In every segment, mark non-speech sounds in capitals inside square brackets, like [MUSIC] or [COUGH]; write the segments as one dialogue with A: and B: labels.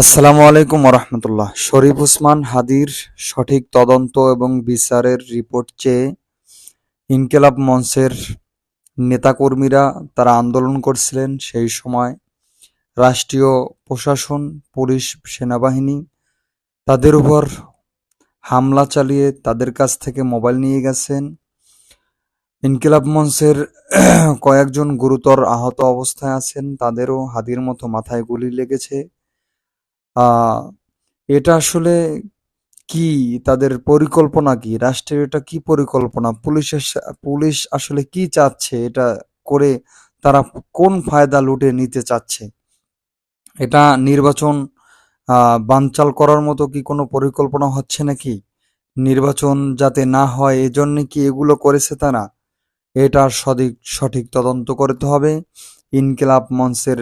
A: আসসালামু আলাইকুম রহমতুল্লাহ শরীফ উসমান হাদির সঠিক তদন্ত এবং বিচারের রিপোর্ট চেয়ে ইনকেলাব মঞ্চের নেতাকর্মীরা তারা আন্দোলন করছিলেন। সেই সময় রাষ্ট্রীয় প্রশাসন, পুলিশ, সেনাবাহিনী তাদের উপর হামলা চালিয়ে তাদের কাছ থেকে মোবাইল নিয়ে গেছেন। ইনকিলাব মঞ্চের কয়েকজন গুরুতর আহত অবস্থায় আছেন। তাদেরও হাদির মতো মাথায় গুলি লেগেছে। এটা আসলে কি? তাদের পরিকল্পনা কি? রাষ্ট্রের এটা কি পরিকল্পনা? পুলিশের পুলিশ আসলে কি চাচ্ছে? এটা করে তারা কোন ফায়দা লুটে নিতে চাচ্ছে? এটা নির্বাচন বানচাল করার মতো কি কোনো পরিকল্পনা হচ্ছে নাকি? নির্বাচন যাতে না হয়, এজন্য কি এগুলো করেছে তারা? এটার সঠিক সঠিক তদন্ত করতে হবে। ইনকিলাব মঞ্চের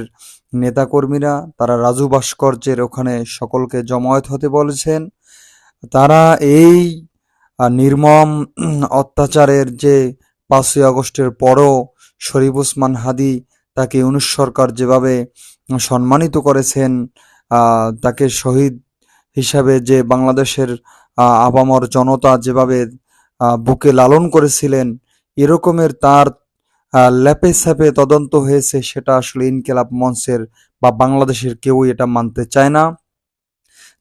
A: নেতাকর্মীরা তারা রাজু ভাস্কর্যের ওখানে সকলকে জমায়েত হতে বলেছেন। তারা এই নির্মম অত্যাচারের যে পাঁচই আগস্টের পরও শরীফ ওসমান হাদি তাকে ইউনুস সরকার যেভাবে সম্মানিত করেছেন তাকে শহীদ হিসাবে যে বাংলাদেশের আহ, আপামর জনতা যেভাবে বুকে লালন করেছিলেন এরকমের তার ল্যাপে স্যাপে তদন্ত হয়েছে, সেটা আসলে ইনকেলাব মঞ্চের বা বাংলাদেশের কেউই এটা মানতে চায় না।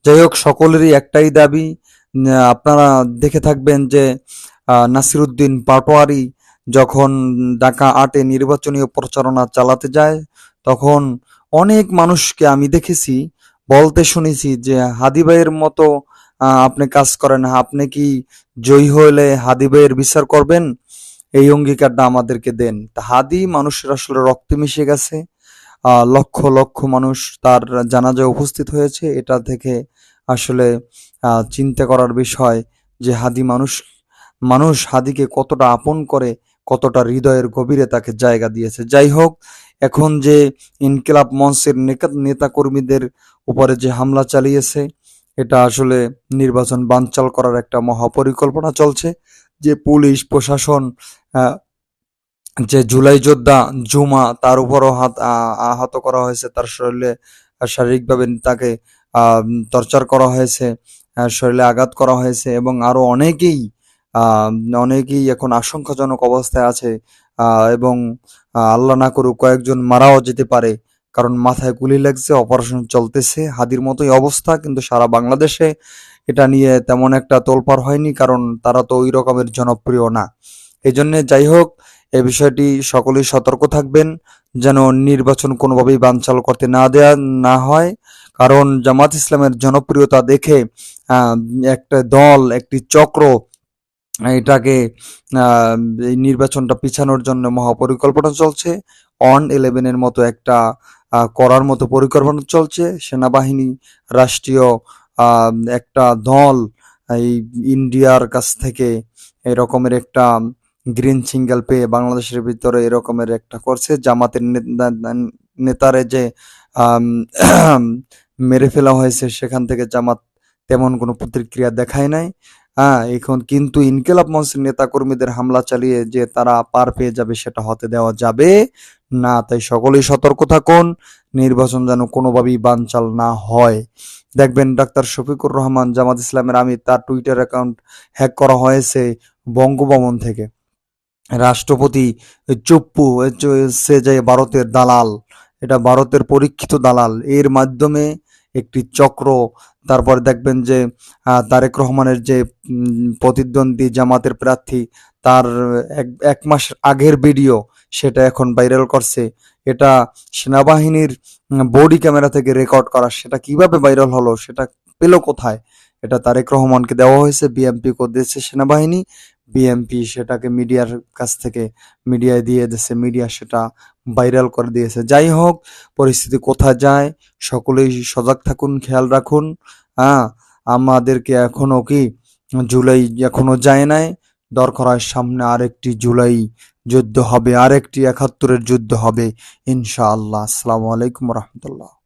A: যাই হোক, সকলেরই একটাই দাবি আপনারা দেখে থাকবেন যে নাসিরুদ্দিন পাটোয়ারি যখন ঢাকা আটে নির্বাচনীয় প্রচারণা চালাতে যায়, তখন অনেক মানুষকে আমি দেখেছি, বলতে শুনেছি যে, হাদি ভাইয়ের মতো আপনি কাজ করেন, আপনি কি জয়ী হলে হাদিবাইয়ের বিচার করবেন? এই অঙ্গীকারটা আমাদেরকে দেন। হাদি মানুষের আসলে রক্তে মিশে গেছে। লক্ষ লক্ষ মানুষ তার জানাজায় উপস্থিত হয়েছে। এটা থেকে আসলে চিন্তা করার বিষয় যে হাদি মানুষ মানুষ হাদিকে কতটা আপন করে, কতটা হৃদয়ের গভীরে তাকে জায়গা দিয়েছে। যাই হোক, এখন যে ইনকিলাব মঞ্চের নেকা- নেতাকর্মীদের উপরে যে হামলা চালিয়েছে, এটা আসলে নির্বাচন বানচাল করার একটা মহাপরিকল্পনা চলছে। যে পুলিশ, প্রশাসন যে জুলাই যোদ্ধা জুমা, তার উপরও হাত আহত করা হয়েছে। তার শরীরে, শারীরিকভাবে তাকে টর্চার করা হয়েছে শরীরে আঘাত করা হয়েছে এবং আরও অনেকেই অনেকেই এখন আশঙ্কাজনক অবস্থায় আছে এবং আল্লাহ না করুক কয়েকজন মারাও যেতে পারে। কারণ মাথায় গুলি লাগছে অপারেশন চলতেছে। হাদির মতোই অবস্থা, কিন্তু সারা বাংলাদেশে এটা নিয়ে তেমন একটা তোলপার হয়নি, কারণ তারা তো ওই রকমের জনপ্রিয় না। এই জন্যে যাই হোক, এ বিষয়টি সকলেই সতর্ক থাকবেন, যেন নির্বাচন কোনোভাবেই বানচাল করতে না দেয়া, না হয়। কারণ জামাত ইসলামের জনপ্রিয়তা দেখে একটা দল, একটি চক্র, এটাকে নির্বাচনটা পিছানোর জন্য মহাপরিকল্পনা চলছে। অন ইলেভেনের মতো একটা করার মতো পরিকল্পনা চলছে। সেনাবাহিনী, রাষ্ট্রীয় একটা দল, এই ইন্ডিয়ার কাছ থেকে এরকমের একটা গ্রিন সিঙ্গেল পেয়ে বাংলাদেশের ভিতরে এরকমের একটা করছে। জামাতের নেতারে যে [CLEARS THROAT] মেরে ফেলা হয়েছে, সেখান থেকে জামাত তেমন কোনো প্রতিক্রিয়া দেখায় নাই। হ্যাঁ এখন কিন্তু ইনকিলাব মঞ্চের নেতাকর্মীদের হামলা চালিয়ে যে তারা পার পেয়ে যাবে সেটা হতে দেওয়া যাবে না, তাই সকলেই সতর্ক থাকুন। নির্বাচন যেন কোনোভাবেই বানচাল না হয়। দেখবেন ডাক্তার শফিকুর রহমান, জামাত ইসলামের আমি তার টুইটার অ্যাকাউন্ট হ্যাক করা হয়েছে বঙ্গভবন থেকে। রাষ্ট্রপতি চুপ্পু সে যে ভারতের দালাল, এটা ভারতের পরীক্ষিত দালাল, এর মাধ্যমে একটি চক্র। তারপর দেখবেন যে তারেক রহমানের যে প্রতিদ্বন্দ্বী জামাতের প্রার্থী, তার এক এক মাস আগের ভিডিও সেটা এখন ভাইরাল করছে। এটা সেনাবাহিনীর বডি ক্যামেরা থেকে রেকর্ড করা। সেটা কীভাবে ভাইরাল হলো সেটা পেল কোথায়? এটা তারেক রহমানকে দেওয়া হয়েছে বিএমপি কো দিয়েছে সেনাবাহিনী। বিএমপি সেটাকে মিডিয়ার কাছ থেকে মিডিয়ায় দিয়ে দিয়েছে। মিডিয়া সেটা ভাইরাল করে দিয়েছে। যাই হোক, পরিস্থিতি কোথায় যায়, সকলেই সজাগ থাকুন, খেয়াল রাখুন। হ্যাঁ আমাদেরকে এখনও কি জুলাই এখনও যায় নাই? দরকার সামনে আরেকটি জুলাই যুদ্ধ হবে, আরেকটি একাত্তরের যুদ্ধ হবে, ইনশাআল্লাহ। আসসালামু আলাইকুম রহমতুল্লাহ।